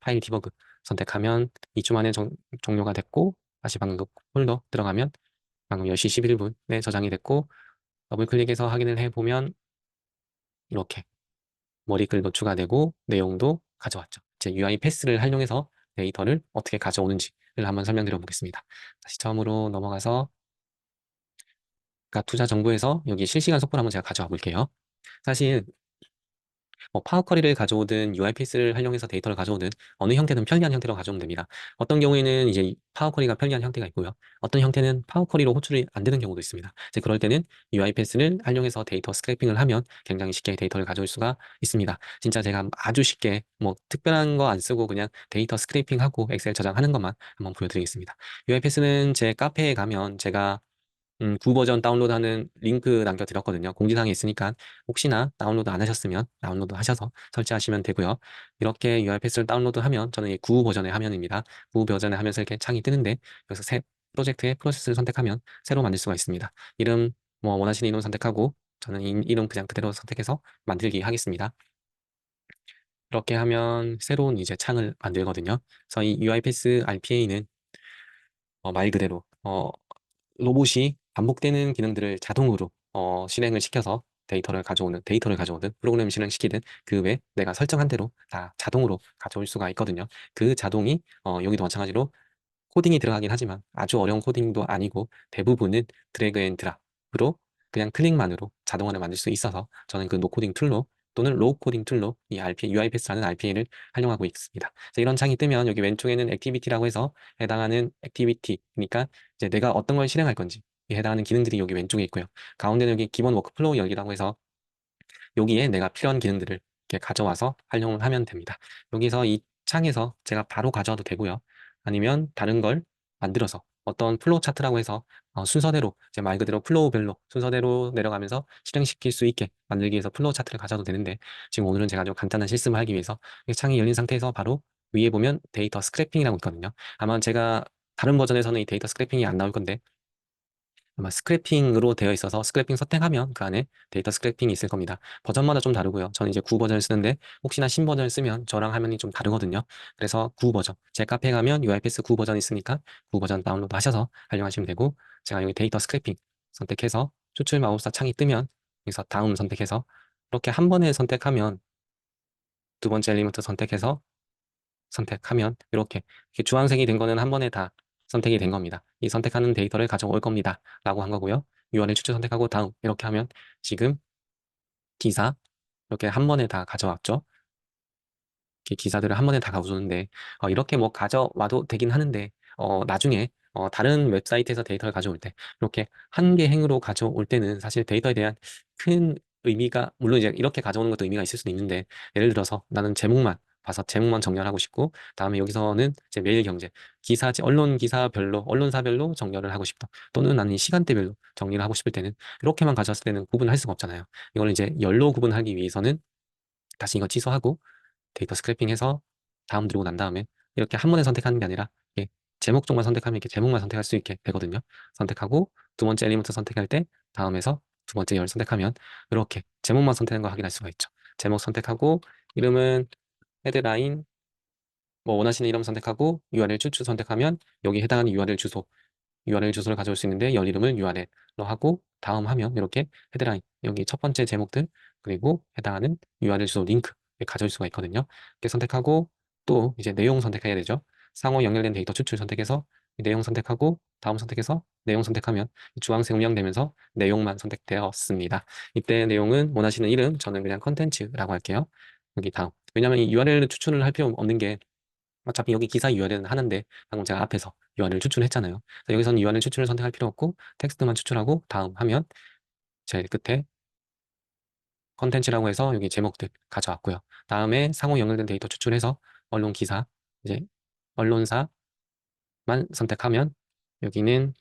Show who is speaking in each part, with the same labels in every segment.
Speaker 1: 파일 디버그 선택하면 2초 만에 정, 종료가 됐고 다시 방금 그 폴더 들어가면 방금 10시 11분에 저장이 됐고 더블 클릭해서 확인을 해보면 이렇게 머리글도 추가되고 내용도 가져왔죠. 이제 UI 패스를 활용해서 데이터를 어떻게 가져오는지를 한번 설명드려 보겠습니다. 다시 처음으로 넘어가서 그러니까 투자 정보에서 여기 실시간 속보를 한번 제가 가져와 볼게요. 사실 뭐 파워 쿼리를 가져오든 UIPS를 활용해서 데이터를 가져오든 어느 형태든 편리한 형태로 가져오면 됩니다. 어떤 경우에는 이제 파워 쿼리가 편리한 형태가 있고요. 어떤 형태는 파워 쿼리로 호출이 안 되는 경우도 있습니다. 이제 그럴 때는 UIPS를 활용해서 데이터 스크래핑을 하면 굉장히 쉽게 데이터를 가져올 수가 있습니다. 진짜 제가 아주 쉽게 뭐 특별한 거 안 쓰고 그냥 데이터 스크래핑하고 엑셀 저장하는 것만 한번 보여드리겠습니다. UIPS는 제 카페에 가면 제가 음, 구 버전 다운로드하는 링크 남겨드렸거든요. 공지사항에 있으니까 혹시나 다운로드 안 하셨으면 다운로드 하셔서 설치하시면 되고요. 이렇게 UI 패스를 다운로드하면 저는 구 버전의 화면입니다. 구 버전의 화면에서 이렇게 창이 뜨는데 여기서 새 프로젝트의 프로세스를 선택하면 새로 만들 수가 있습니다. 이름 뭐 원하시는 이름 선택하고 저는 이, 이름 그냥 그대로 선택해서 만들기 하겠습니다. 이렇게 하면 새로운 이제 창을 만들거든요. 그래서 이 UIPath RPA는 어, 말 그대로 어, 로봇이 반복되는 기능들을 자동으로 어, 실행을 시켜서 데이터를 가져오는 데이터를 가져오든 프로그램 실행시키든 그 외 내가 설정한 대로 다 자동으로 가져올 수가 있거든요. 그 자동이 어, 여기도 마찬가지로 코딩이 들어가긴 하지만 아주 어려운 코딩도 아니고 대부분은 드래그 앤 드랍으로 그냥 클릭만으로 자동화를 만들 수 있어서 저는 그 노코딩 툴로 또는 로우 코딩 툴로 이 RPA, UIPath라는 RPA를 활용하고 있습니다. 이런 창이 뜨면 여기 왼쪽에는 액티비티라고 해서 해당하는 액티비티, 그러니까 이제 내가 어떤 걸 실행할 건지 해당하는 기능들이 여기 왼쪽에 있고요. 가운데는 여기 기본 워크플로우 열기라고 해서 여기에 내가 필요한 기능들을 이렇게 가져와서 활용을 하면 됩니다. 여기서 이 창에서 제가 바로 가져와도 되고요. 아니면 다른 걸 만들어서 어떤 플로우 차트라고 해서 어, 순서대로 이제 말 그대로 플로우별로 순서대로 내려가면서 실행시킬 수 있게 만들기 위해서 플로우 차트를 가져도 되는데 지금 오늘은 제가 좀 간단한 실습을 하기 위해서 이 창이 열린 상태에서 바로 위에 보면 데이터 스크래핑이라고 있거든요. 아마 제가 다른 버전에서는 이 데이터 스크래핑이 안 나올 건데 아마 스크래핑으로 되어 있어서 스크래핑 선택하면 그 안에 데이터 스크래핑이 있을 겁니다. 버전마다 좀 다르고요. 저는 이제 9 버전을 쓰는데 혹시나 신 버전을 쓰면 저랑 화면이 좀 다르거든요. 그래서 9 버전. 제 카페에 가면 UIPath 9 버전 있으니까 9 버전 다운로드 하셔서 활용하시면 되고 제가 여기 데이터 스크래핑 선택해서 추출 마법사 창이 뜨면 여기서 다음 선택해서 이렇게 한 번에 선택하면 두 번째 엘리먼트 선택해서 선택하면 이렇게, 이렇게 주황색이 된 거는 한 번에 다 선택이 된 겁니다. 이 선택하는 데이터를 가져올 겁니다. 라고 한 거고요. URL 추출 선택하고 다음 이렇게 하면 지금 기사 이렇게 한 번에 다 가져왔죠. 이렇게 기사들을 한 번에 다 가져오는데 어, 이렇게 뭐 가져와도 되긴 하는데 어, 나중에 어, 다른 웹사이트에서 데이터를 가져올 때 이렇게 한 개 행으로 가져올 때는 사실 데이터에 대한 큰 의미가 물론 이제 이렇게 가져오는 것도 의미가 있을 수도 있는데 예를 들어서 나는 제목만 봐서 제목만 정렬하고 싶고 다음에 여기서는 이제 매일 경제 기사지 언론 기사별로 언론사별로 정렬을 하고 싶다. 또는 나는 시간대별로 정리를 하고 싶을 때는 이렇게만 가져왔을 때는 구분할 수가 없잖아요. 이걸 이제 열로 구분하기 위해서는 다시 이거 취소하고 데이터 스크래핑해서 다음 들고 난 다음에 이렇게 한 번에 선택하는 게 아니라 제목 쪽만 선택하면 이렇게 제목만 선택할 수 있게 되거든요. 선택하고 두 번째 엘리먼트 선택할 때 다음에서 두 번째 열 선택하면 이렇게 제목만 선택한 거 확인할 수가 있죠. 제목 선택하고 이름은 헤드라인 뭐 원하시는 이름 선택하고 URL 추출 선택하면 여기 해당하는 URL 주소 URL 주소를 가져올 수 있는데 열 이름을 URL로 하고 다음 하면 이렇게 헤드라인 여기 첫 번째 제목들 그리고 해당하는 URL 주소 링크 가져올 수가 있거든요. 이렇게 선택하고 또 이제 내용 선택해야 되죠. 상호 연결된 데이터 추출 선택해서 내용 선택하고 다음 선택해서 내용 선택하면 주황색 음영되면서 내용만 선택되었습니다. 이때 내용은 원하시는 이름 저는 그냥 컨텐츠라고 할게요. 여기 다음 왜냐하면 이 URL 추출을 할 필요 없는 게 어차피 여기 기사 URL은 하는데 방금 제가 앞에서 URL 추출했잖아요. 여기서는 URL 추출을 선택할 필요 없고 텍스트만 추출하고 다음 하면 제일 끝에 컨텐츠라고 해서 여기 제목들 가져왔고요. 다음에 상호 연결된 데이터 추출해서 언론 기사 이제 언론사만 선택하면 여기는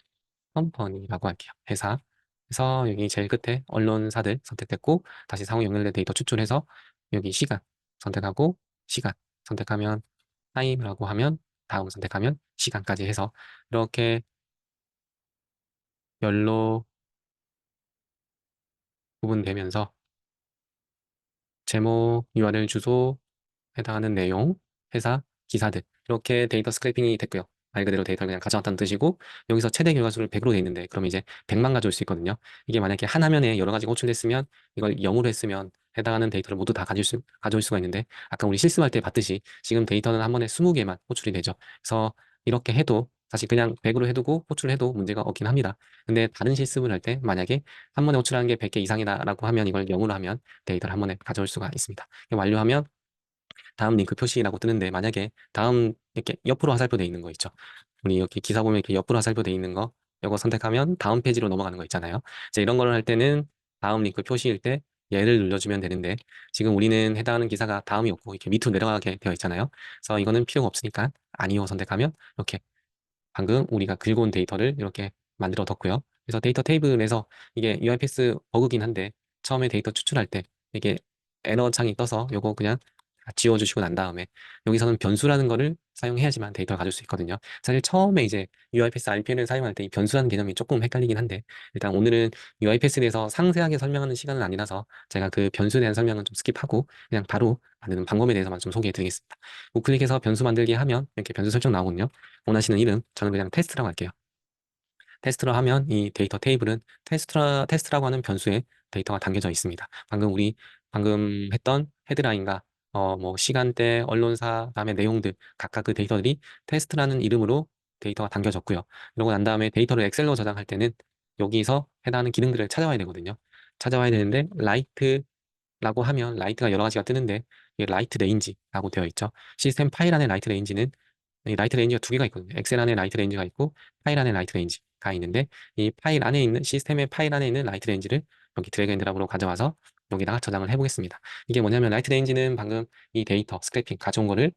Speaker 1: 컴퍼니라고 할게요. 회사 그래서 여기 제일 끝에 언론사들 선택됐고 다시 상호 연결된 데이터 추출해서 여기 시간 선택하고 시간 선택하면 타임이라고 하면 다음 선택하면 시간까지 해서 이렇게 열로 구분되면서 제목, URL 주소, 해당하는 내용, 회사, 기사들 이렇게 데이터 스크래핑이 됐고요. 말 그대로 데이터를 그냥 가져왔다는 뜻이고 여기서 최대 결과수를 100으로 돼 있는데 그럼 이제 100만 가져올 수 있거든요. 이게 만약에 한 화면에 여러 가지가 호출됐으면 이걸 0으로 했으면 해당하는 데이터를 모두 다 가질 수, 가져올 수가 있는데 아까 우리 실습할 때 봤듯이 지금 데이터는 한 번에 20개만 호출이 되죠. 그래서 이렇게 해도 사실 그냥 100으로 해두고 호출을 해도 문제가 없긴 합니다. 근데 다른 실습을 할 때 만약에 한 번에 호출하는 게 100개 이상이다라고 하면 이걸 0으로 하면 데이터를 한 번에 가져올 수가 있습니다. 완료하면 다음 링크 표시라고 뜨는데 만약에 다음 이렇게 옆으로 화살표 돼 있는 거 있죠. 우리 여기 기사 보면 이렇게 옆으로 화살표 돼 있는 거 이거 선택하면 다음 페이지로 넘어가는 거 있잖아요. 이제 이런 거를 할 때는 다음 링크 표시일 때 얘를 눌러주면 되는데 지금 우리는 해당하는 기사가 다음이 없고 이렇게 밑으로 내려가게 되어 있잖아요. 그래서 이거는 필요가 없으니까 아니요 선택하면 이렇게 방금 우리가 긁어온 데이터를 이렇게 만들어 뒀고요. 그래서 데이터 테이블에서 이게 UIPS 버그긴 한데 처음에 데이터 추출할 때 이게 에러 창이 떠서 요거 그냥 지워주시고 난 다음에 여기서는 변수라는 거를 사용해야지만 데이터를 가질 수 있거든요. 사실 처음에 이제 UIPath RPN을 사용할 때 이 변수라는 개념이 조금 헷갈리긴 한데 일단 오늘은 UIPath에 대해서 상세하게 설명하는 시간은 아니라서 제가 그 변수에 대한 설명은 좀 스킵하고 그냥 바로 만드는 방법에 대해서만 좀 소개해 드리겠습니다. 우클릭해서 변수 만들기 하면 이렇게 변수 설정 나오거든요. 원하시는 이름 저는 그냥 테스트라고 할게요. 테스트로 하면 이 데이터 테이블은 테스트라, 테스트라고 하는 변수에 데이터가 담겨져 있습니다. 방금 우리 방금 했던 헤드라인과 어, 뭐 시간대, 언론사, 그다음에 내용들 각각 그 데이터들이 테스트라는 이름으로 데이터가 담겨졌고요. 그러고 난 다음에 데이터를 엑셀로 저장할 때는 여기서 해당하는 기능들을 찾아와야 되거든요. 찾아와야 되는데 라이트라고 하면 라이트가 여러 가지가 뜨는데 이게 라이트 레인지라고 되어 있죠. 시스템 파일 안에 라이트 레인지는 이 라이트 레인지가 두 개가 있거든요. 엑셀 안에 라이트 레인지가 있고 파일 안에 라이트 레인지가 있는데 이 파일 안에 있는 시스템의 파일 안에 있는 라이트 레인지를 여기 드래그 앤 드랍으로 가져와서 여기다가 저장을 해보겠습니다. 이게 뭐냐면 라이트 레인지는 방금 이 데이터 스크래핑 가져온 거를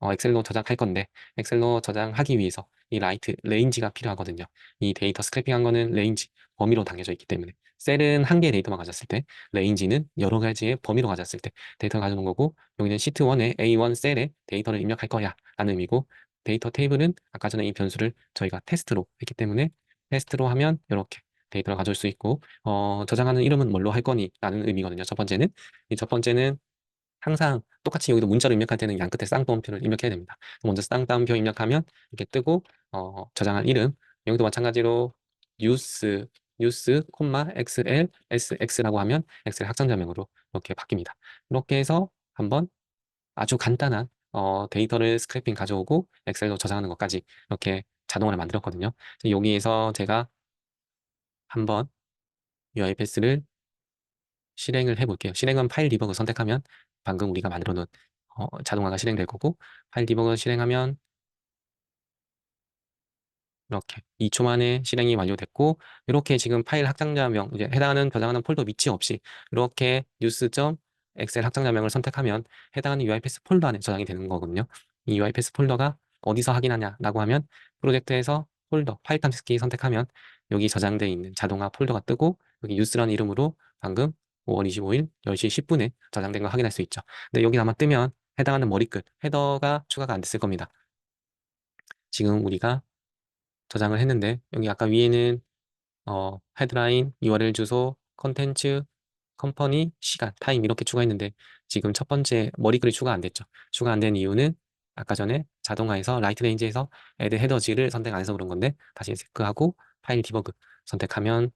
Speaker 1: 어, 엑셀로 저장할 건데 엑셀로 저장하기 위해서 이 라이트 레인지가 필요하거든요. 이 데이터 스크래핑한 거는 레인지 범위로 담겨져 있기 때문에 셀은 한 개의 데이터만 가졌을 때 레인지는 여러 가지의 범위로 가졌을 때 데이터를 가져온 거고 여기는 시트 1에 A1 셀에 데이터를 입력할 거야 라는 의미고 데이터 테이블은 아까 전에 이 변수를 저희가 테스트로 했기 때문에 테스트로 하면 이렇게 데이터를 가져올 수 있고 어, 저장하는 이름은 뭘로 할 거니? 라는 의미거든요. 첫 번째는 이 첫 번째는 항상 똑같이 여기도 문자로 입력할 때는 양 끝에 쌍따옴표를 입력해야 됩니다. 먼저 쌍따옴표 입력하면 이렇게 뜨고 어, 저장할 이름 여기도 마찬가지로 뉴스 뉴스 콤마 xl sx라고 하면 엑셀 확장자명으로 이렇게 바뀝니다. 이렇게 해서 한번 아주 간단한 어, 데이터를 스크래핑 가져오고 엑셀로 저장하는 것까지 이렇게 자동으로 만들었거든요. 여기에서 제가 한번 UiPath를 실행을 해볼게요. 실행은 파일 디버그 선택하면 방금 우리가 만들어 놓은 어, 자동화가 실행될 거고 파일 디버그 실행하면 이렇게 2초 만에 실행이 완료됐고 이렇게 지금 파일 확장자명 이제 해당하는 저장하는 폴더 위치 없이 이렇게 뉴스.점 엑셀 확장자명을 선택하면 해당하는 UiPath 폴더 안에 저장이 되는 거거든요. 이 UiPath 폴더가 어디서 확인하냐라고 하면 프로젝트에서 폴더 파일 탐색기 선택하면 여기 저장되어 있는 자동화 폴더가 뜨고 여기 뉴스라는 이름으로 방금 5월 25일 10시 10분에 저장된 거 확인할 수 있죠. 근데 여기 아마 뜨면 해당하는 머리끝 헤더가 추가가 안 됐을 겁니다. 지금 우리가 저장을 했는데 여기 아까 위에는 어, 헤드라인, URL 주소, 컨텐츠, 컴퍼니, 시간, 타임 이렇게 추가했는데 지금 첫 번째 머리글이 추가 안 됐죠. 추가 안 된 이유는 아까 전에 자동화에서 라이트 레인지에서 add 헤더지를 선택 안 해서 그런 건데 다시 체크하고 파일 디버그 선택하면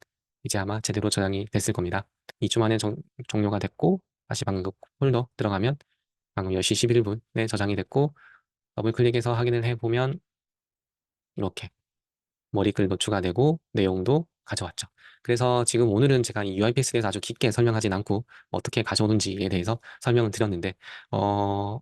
Speaker 1: 이제 아마 제대로 저장이 됐을 겁니다. 2주 만에 정, 종료가 됐고 다시 방금 그 폴더 들어가면 방금 10시 11분에 저장이 됐고 더블 클릭해서 확인을 해보면 이렇게 머리글도 추가되고 내용도 가져왔죠. 그래서 지금 오늘은 제가 이 UIPS에 대해서 아주 깊게 설명하진 않고 어떻게 가져오는지에 대해서 설명을 드렸는데 어,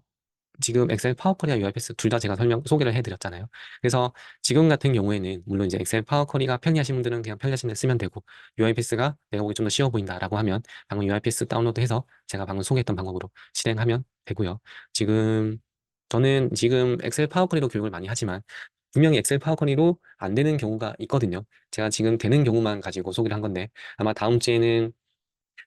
Speaker 1: 지금 엑셀 파워쿼리와 UIPS 둘 다 제가 설명 소개를 해드렸잖아요. 그래서 지금 같은 경우에는 물론 이제 엑셀 파워쿼리가 편리하신 분들은 그냥 편리하신 데 쓰면 되고 UIPS가 내가 보기 좀 더 쉬워 보인다라고 하면 방금 UIPS 다운로드해서 제가 방금 소개했던 방법으로 실행하면 되고요. 지금 저는 지금 엑셀 파워쿼리로 교육을 많이 하지만 분명히 엑셀 파워쿼리로 안 되는 경우가 있거든요. 제가 지금 되는 경우만 가지고 소개를 한 건데 아마 다음 주에는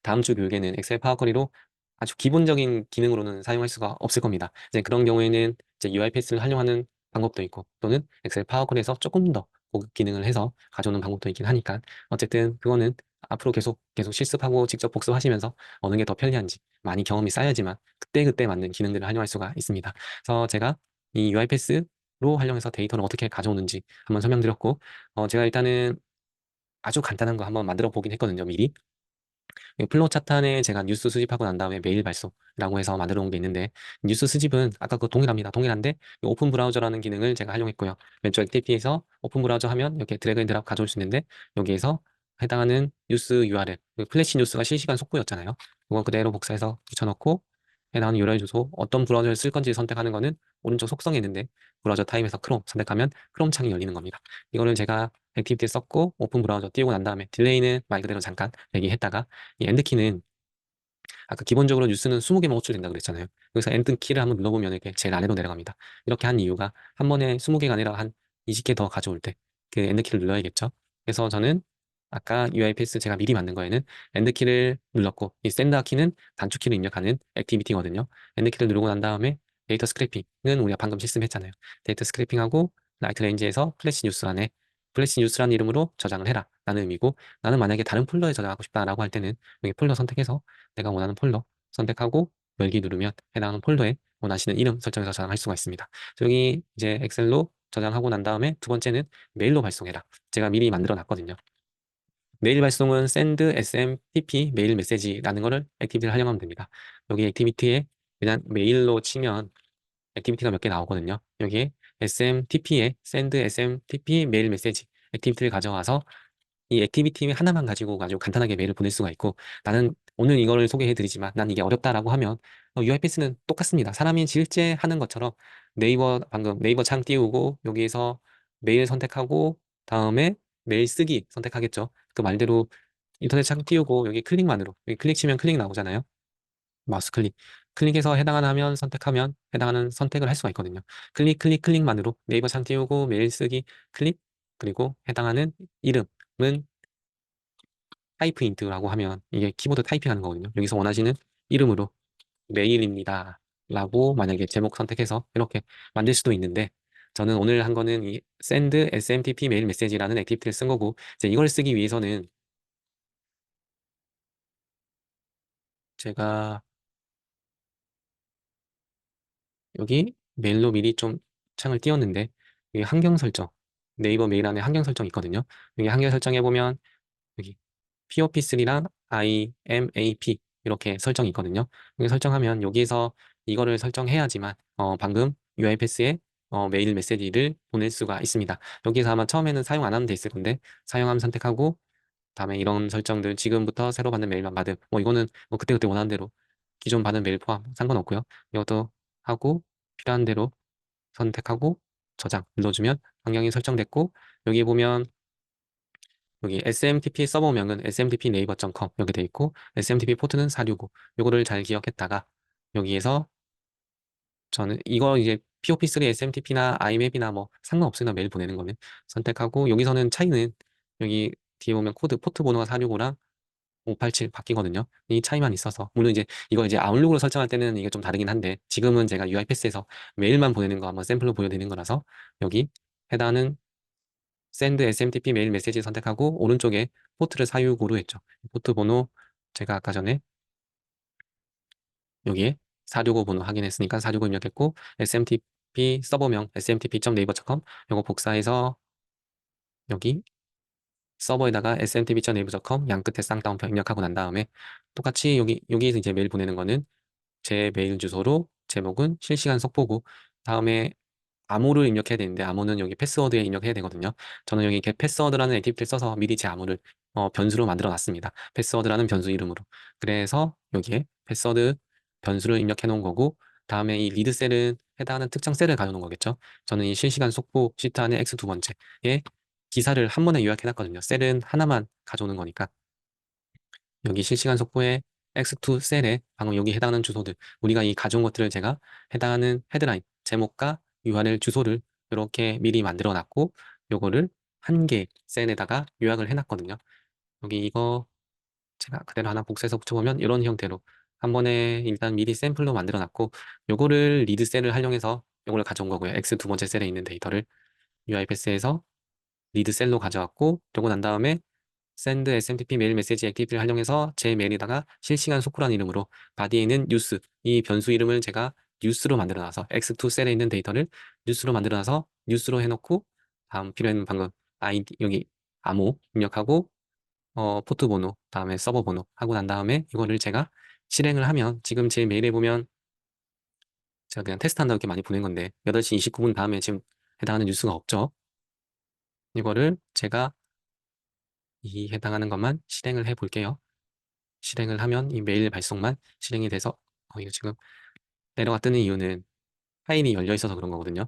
Speaker 1: 다음 주 교육에는 엑셀 파워쿼리로 아주 기본적인 기능으로는 사용할 수가 없을 겁니다. 이제 그런 경우에는 이제 UiPath를 활용하는 방법도 있고 또는 엑셀 파워콜에서 조금 더 고급 기능을 해서 가져오는 방법도 있긴 하니까 어쨌든 그거는 앞으로 계속 계속 실습하고 직접 복습하시면서 어느 게 더 편리한지 많이 경험이 쌓여야지만 그때그때 맞는 기능들을 활용할 수가 있습니다. 그래서 제가 이 UiPath로 활용해서 데이터를 어떻게 가져오는지 한번 설명드렸고 어, 제가 일단은 아주 간단한 거 한번 만들어 보긴 했거든요 미리 이 플로우 차트 안에 제가 뉴스 수집하고 난 다음에 메일 발송이라고 해서 만들어 놓은 게 있는데 뉴스 수집은 아까 그 동일합니다. 동일한데 이 오픈 브라우저라는 기능을 제가 활용했고요. 왼쪽 액티비티에서 오픈 브라우저 하면 이렇게 드래그 앤 드랍 가져올 수 있는데 여기에서 해당하는 뉴스 URL 그 플래시 뉴스가 실시간 속보였잖아요. 그거 그대로 복사해서 붙여넣고 해당하는 URL 주소 어떤 브라우저를 쓸 건지 선택하는 거는 오른쪽 속성에 있는데 브라우저 타입에서 크롬 선택하면 크롬 창이 열리는 겁니다. 이거를 제가 액티비티에 썼고 오픈 브라우저 띄우고 난 다음에 딜레이는 말 그대로 잠깐 얘기했다가 이 엔드키는 아까 기본적으로 뉴스는 20개만 호출된다 그랬잖아요. 그래서 엔드키를 한번 눌러보면 이렇게 제일 아래로 내려갑니다. 이렇게 한 이유가 한 번에 20개가 아니라 한 20개 더 가져올 때 그 엔드키를 눌러야겠죠. 그래서 저는 아까 UiPath 제가 미리 만든 거에는 엔드키를 눌렀고 이 샌드 키는 단축키를 입력하는 액티비티거든요. 엔드키를 누르고 난 다음에 데이터 스크래핑은 우리가 방금 실습했잖아요. 데이터 스크래핑하고 라이트 레인지에서 플래시 뉴스 안에 플래시 뉴스라는 이름으로 저장을 해라 라는 의미고 나는 만약에 다른 폴더에 저장하고 싶다라고 할 때는 여기 폴더 선택해서 내가 원하는 폴더 선택하고 열기 누르면 해당하는 폴더에 원하시는 이름 설정해서 저장할 수가 있습니다. 여기 이제 엑셀로 저장하고 난 다음에 두 번째는 메일로 발송해라. 제가 미리 만들어 놨거든요. 메일 발송은 send smtp 메일 메시지라는 거를 액티비티를 활용하면 됩니다. 여기 액티비티에 그냥 메일로 치면 액티비티가 몇 개 나오거든요. 여기에 smtp에 send smtp 메일 메시지 액티비티를 가져와서 이 액티비티 하나만 가지고 아주 간단하게 메일을 보낼 수가 있고 나는 오늘 이거를 소개해 드리지만 난 이게 어렵다라고 하면 어, UiPath는 똑같습니다. 사람이 실제 하는 것처럼 네이버 방금 네이버 창 띄우고 여기에서 메일 선택하고 다음에 메일 쓰기 선택하겠죠. 그 말대로 인터넷 창 띄우고 여기 클릭만으로 여기 클릭 치면 클릭 나오잖아요. 마우스 클릭. 클릭해서 해당하는 화면 선택하면 해당하는 선택을 할 수가 있거든요. 클릭, 클릭, 클릭만으로 네이버 창 띄우고 메일 쓰기, 클릭, 그리고 해당하는 이름은 타이프 인트라고 하면 이게 키보드 타이핑하는 거거든요. 여기서 원하시는 이름으로 메일입니다. 라고 만약에 제목 선택해서 이렇게 만들 수도 있는데 저는 오늘 한 거는 이 send smtp 메일 메시지라는 액티비티를 쓴 거고 이제 이걸 쓰기 위해서는 제가 여기 메일로 미리 좀 창을 띄웠는데 여기 환경 설정 네이버 메일 안에 환경 설정 있거든요. 여기 환경 설정해 보면 여기 POP3랑 IMAP 이렇게 설정이 있거든요. 여기 설정하면 여기에서 이거를 설정해야지만 어, 방금 UiPath에 어, 메일 메시지를 보낼 수가 있습니다. 여기서 아마 처음에는 사용 안 하면 돼 있을 건데 사용함 선택하고 다음에 이런 설정들 지금부터 새로 받는 메일만 받음 뭐 이거는 뭐 그때그때 원하는 대로 기존 받은 메일 포함 상관없고요. 이것도 하고 필요한 대로 선택하고 저장 눌러주면 환경이 설정됐고 여기 보면 여기 smtp 서버명은 smtp 네이버.com 이렇게 돼 있고 smtp 포트는 465 요거를 잘 기억했다가 여기에서 저는 이거 이제 POP3 SMTP나 IMAP나 뭐 상관없으나 메일 보내는 거는 선택하고 여기서는 차이는 여기 뒤에 보면 코드 포트 번호가 465랑 587 바뀌거든요. 이 차이만 있어서 물론 이제 이거 이제 아웃룩으로 설정할 때는 이게 좀 다르긴 한데 지금은 제가 UiPath에서 메일만 보내는 거 한번 샘플로 보여드리는 거라서 여기 해당하는 send smtp 메일 메시지 선택하고 오른쪽에 포트를 465로 했죠. 포트 번호 제가 아까 전에 여기에 465 번호 확인했으니까 465 입력했고 smtp 서버명 smtp.naver.com 이거 복사해서 여기 서버에다가 smtp.naver.com 양끝에 쌍따옴표 입력하고 난 다음에 똑같이 여기 여기에서 이제 메일 보내는 거는 제 메일 주소로 제목은 실시간 속보고 다음에 암호를 입력해야 되는데 암호는 여기 패스워드에 입력해야 되거든요. 저는 여기 get 패스워드라는 액티비티를 써서 미리 제 암호를 어, 변수로 만들어 놨습니다. 패스워드라는 변수 이름으로. 그래서 여기에 패스워드 변수를 입력해 놓은 거고 다음에 이 리드 셀은 해당하는 특정 셀을 가져놓은 거겠죠. 저는 이 실시간 속보 시트 안에 X 두 번째에 기사를 한 번에 요약해 놨거든요. 셀은 하나만 가져오는 거니까 여기 실시간 속보에 X2 셀에 방금 여기 해당하는 주소들 우리가 이 가져온 것들을 제가 해당하는 헤드라인 제목과 URL 주소를 이렇게 미리 만들어 놨고 요거를 한 개 셀에다가 요약을 해 놨거든요. 여기 이거 제가 그대로 하나 복사해서 붙여보면 이런 형태로 한 번에 일단 미리 샘플로 만들어 놨고 요거를 리드 셀을 활용해서 요걸 가져온 거고요. X 두 번째 셀에 있는 데이터를 UiPath에서 리드 셀로 가져왔고 요거 난 다음에 send smtp 메일 메시지 액티비티를 활용해서 제 메일에다가 실시간 속보라는 이름으로 바디에 있는 뉴스 이 변수 이름을 제가 뉴스로 만들어놔서 X2 셀에 있는 데이터를 뉴스로 만들어놔서 뉴스로 해놓고 다음 필요한 방금 아이디 여기 암호 입력하고 어, 포트 번호 다음에 서버 번호 하고 난 다음에 이거를 제가 실행을 하면 지금 제 메일에 보면 제가 그냥 테스트한다고 이렇게 많이 보낸 건데 8시 29분 다음에 지금 해당하는 뉴스가 없죠. 이거를 제가 이 해당하는 것만 실행을 해 볼게요. 실행을 하면 이 메일 발송만 실행이 돼서 어, 이거 지금 뜨는 이유는 파일이 열려 있어서 그런 거거든요.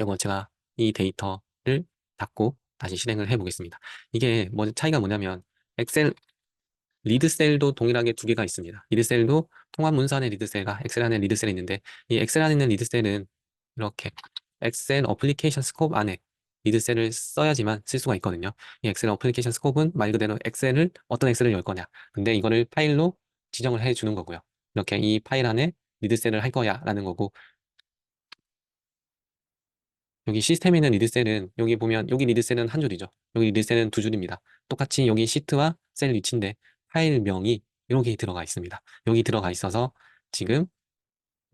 Speaker 1: 이거 제가 이 데이터를 닫고 다시 실행을 해 보겠습니다. 이게 뭐 차이가 뭐냐면 엑셀 리드 셀도 동일하게 두 개가 있습니다. 리드 셀도 통합 문서 안에 리드 셀과 엑셀 안에 리드 셀이 있는데 이 엑셀 안에 있는 리드 셀은 이렇게 엑셀 어플리케이션 스콥 안에 리드셀을 써야지만 쓸 수가 있거든요. 이 엑셀 어플리케이션 스콥은 말 그대로 엑셀을 어떤 엑셀을 열 거냐. 근데 이거를 파일로 지정을 해 주는 거고요. 이렇게 이 파일 안에 리드셀을 할 거야라는 거고 여기 시스템에 있는 리드셀은 여기 보면 여기 리드셀은 한 줄이죠. 여기 리드셀은 두 줄입니다. 똑같이 여기 시트와 셀 위치인데 파일명이 이렇게 들어가 있습니다. 여기 들어가 있어서 지금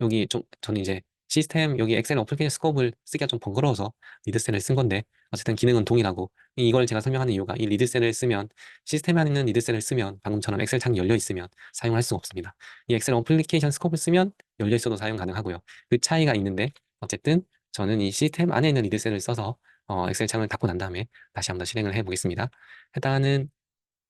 Speaker 1: 여기 좀 저는 이제 시스템 여기 엑셀 어플리케이션 스코프를 쓰기가 좀 번거로워서 리드셀을 쓴 건데 어쨌든 기능은 동일하고 이걸 제가 설명하는 이유가 이 리드셀을 쓰면 시스템 안에 있는 리드셀을 쓰면 방금처럼 엑셀 창이 열려 있으면 사용할 수가 없습니다. 이 엑셀 어플리케이션 스코프를 쓰면 열려 있어도 사용 가능하고요. 그 차이가 있는데 어쨌든 저는 이 시스템 안에 있는 리드셀을 써서 어, 엑셀 창을 닫고 난 다음에 다시 한번 시행을 해 보겠습니다. 해당하는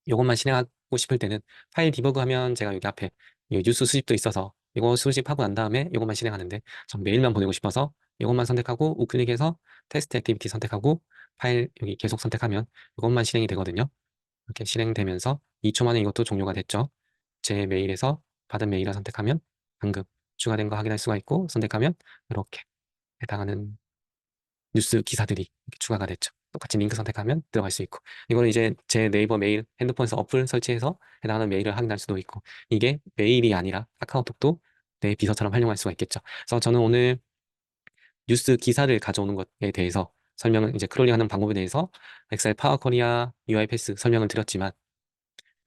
Speaker 1: 이것만 실행하고 싶을 때는 파일 디버그 하면 제가 여기 앞에 이 뉴스 수집도 있어서 이거 수집하고 난 다음에 이것만 실행하는데 전 메일만 보내고 싶어서 이것만 선택하고 우클릭해서 테스트 액티비티 선택하고 파일 여기 계속 선택하면 이것만 실행이 되거든요. 이렇게 실행되면서 2초 만에 이것도 종료가 됐죠. 제 메일에서 받은 메일을 선택하면 방금 추가된 거 확인할 수가 있고 선택하면 이렇게 해당하는 뉴스 기사들이 추가가 됐죠. 똑같이 링크 선택하면 들어갈 수 있고 이거는 이제 제 네이버 메일 핸드폰에서 어플 설치해서 해당하는 메일을 확인할 수도 있고 이게 메일이 아니라 카카오톡도 내 비서처럼 활용할 수가 있겠죠. 그래서 저는 오늘 뉴스 기사를 가져오는 것에 대해서 설명을 이제 크롤링하는 방법에 대해서 엑셀 파워 코리아 UI 패스 설명을 드렸지만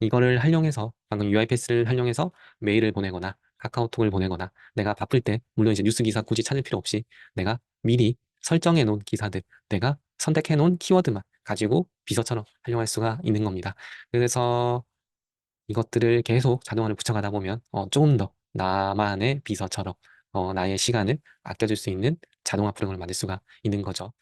Speaker 1: 이거를 활용해서 방금 UI 패스를 활용해서 메일을 보내거나 카카오톡을 보내거나 내가 바쁠 때 물론 이제 뉴스 기사 굳이 찾을 필요 없이 내가 미리 설정해 놓은 기사들 내가 선택해 놓은 키워드만 가지고 비서처럼 활용할 수가 있는 겁니다. 그래서 이것들을 계속 자동화를 붙여가다 보면 어, 조금 더 나만의 비서처럼 어, 나의 시간을 아껴줄 수 있는 자동화 프로그램을 만들 수가 있는 거죠.